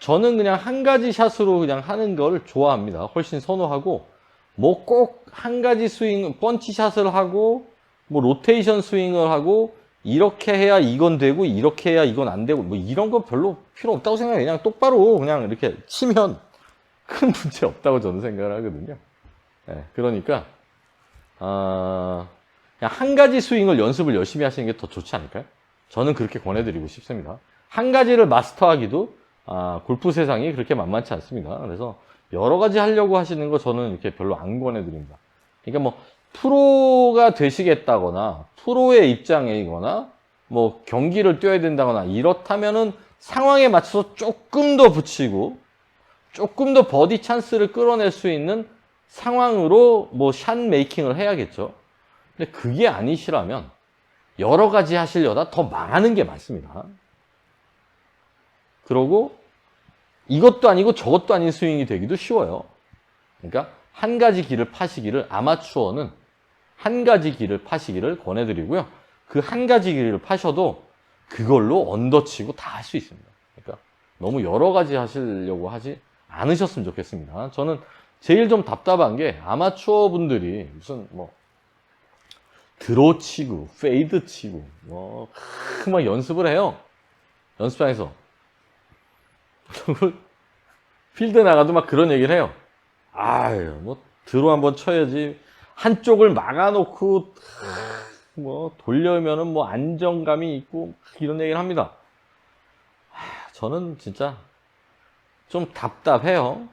저는 그냥 한 가지 샷으로 그냥 하는 걸 좋아합니다. 훨씬 선호하고 뭐 꼭 한 가지 스윙 펀치 샷을 하고 뭐 로테이션 스윙을 하고 이렇게 해야 이건 되고 이렇게 해야 이건 안 되고 뭐 이런 거 별로 필요 없다고 생각해요. 그냥 똑바로 그냥 이렇게 치면 큰 문제 없다고 저는 생각을 하거든요. 예, 그러니까 아, 그냥 한 가지 스윙을 연습을 열심히 하시는 게 더 좋지 않을까요? 저는 그렇게 권해드리고 싶습니다. 한 가지를 마스터하기도 아, 골프 세상이 그렇게 만만치 않습니다. 그래서 여러 가지 하려고 하시는 거 저는 이렇게 별로 안 권해드립니다. 그러니까 뭐 프로가 되시겠다거나 프로의 입장이거나 뭐 경기를 뛰어야 된다거나 이렇다면은 상황에 맞춰서 조금 더 붙이고 조금 더 버디 찬스를 끌어낼 수 있는 상황으로 뭐 샷 메이킹을 해야겠죠. 근데 그게 아니시라면 여러 가지 하시려다 더 망하는 게 많습니다. 그러고 이것도 아니고 저것도 아닌 스윙이 되기도 쉬워요. 그러니까 한 가지 길을 파시기를 아마추어는 한 가지 길을 파시기를 권해드리고요. 그 한 가지 길을 파셔도 그걸로 언더치고 다 할 수 있습니다. 그러니까 너무 여러 가지 하시려고 하지 않으셨으면 좋겠습니다. 저는 제일 좀 답답한 게 아마추어 분들이 무슨 뭐 드로 치고 페이드 치고 뭐 막 연습을 해요. 연습장에서 필드 나가도 막 그런 얘기를 해요. 아유, 뭐, 드로 한번 쳐야지. 한쪽을 막아놓고, 뭐, 돌려면은 뭐, 안정감이 있고, 이런 얘기를 합니다. 하, 저는 진짜 좀 답답해요.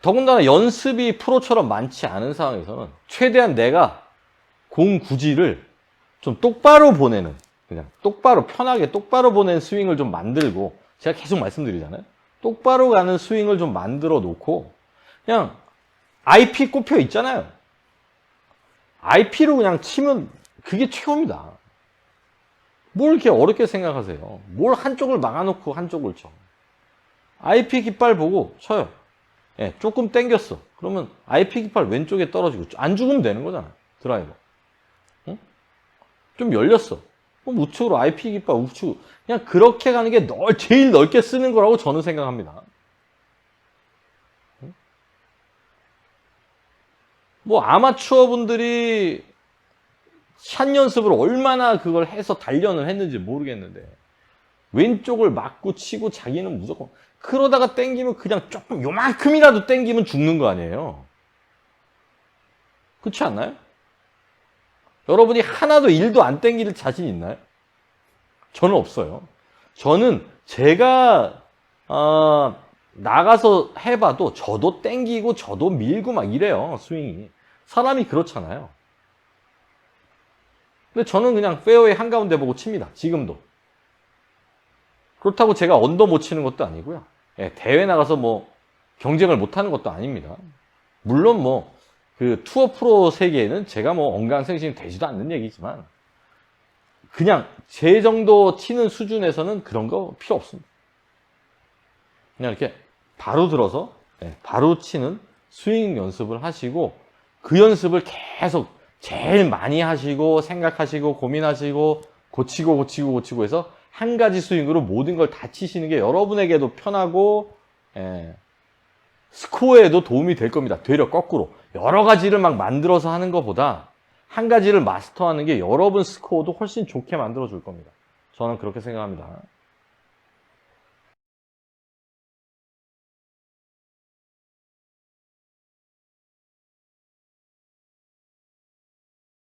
더군다나 연습이 프로처럼 많지 않은 상황에서는 최대한 내가 공 구질을 좀 똑바로 보내는, 그냥 똑바로, 편하게 똑바로 보내는 스윙을 좀 만들고, 제가 계속 말씀드리잖아요. 똑바로 가는 스윙을 좀 만들어 놓고 그냥 IP 꼽혀 있잖아요. IP로 그냥 치면 그게 최고입니다. 뭘 이렇게 어렵게 생각하세요? 뭘 한쪽을 막아놓고 한쪽을 쳐. IP 깃발 보고 쳐요. 예, 조금 땡겼어. 그러면 IP 깃발 왼쪽에 떨어지고 안 죽으면 되는 거잖아요. 드라이버. 응? 좀 열렸어. 그럼 우측으로 IP 깃발 우측 그냥 그렇게 가는 게 널, 제일 넓게 쓰는 거라고 저는 생각합니다. 뭐 아마추어 분들이 샷 연습을 얼마나 그걸 해서 단련을 했는지 모르겠는데 왼쪽을 맞고 치고 자기는 무조건 그러다가 땡기면 그냥 조금 요만큼이라도 땡기면 죽는 거 아니에요. 그렇지 않나요? 여러분이 하나도 일도 안 땡길 자신 있나요? 저는 없어요. 저는 제가 어, 나가서 해봐도 저도 땡기고 저도 밀고 막 이래요 스윙이 사람이 그렇잖아요. 근데 저는 그냥 페어웨이 한가운데 보고 칩니다. 지금도. 그렇다고 제가 언더 못 치는 것도 아니고요. 예, 대회 나가서 뭐 경쟁을 못 하는 것도 아닙니다. 물론 뭐 그 투어 프로 세계에는 제가 뭐 언강생심이 되지도 않는 얘기지만 그냥 제 정도 치는 수준에서는 그런 거 필요 없습니다. 그냥 이렇게 바로 들어서 예, 바로 치는 스윙 연습을 하시고 그 연습을 계속 제일 많이 하시고 생각하시고 고민하시고 고치고 고치고 고치고 해서 한 가지 스윙으로 모든 걸 다 치시는 게 여러분에게도 편하고 예, 스코어에도 도움이 될 겁니다. 되려 거꾸로 여러 가지를 막 만들어서 하는 것보다 한 가지를 마스터하는 게 여러분 스코어도 훨씬 좋게 만들어 줄 겁니다. 저는 그렇게 생각합니다.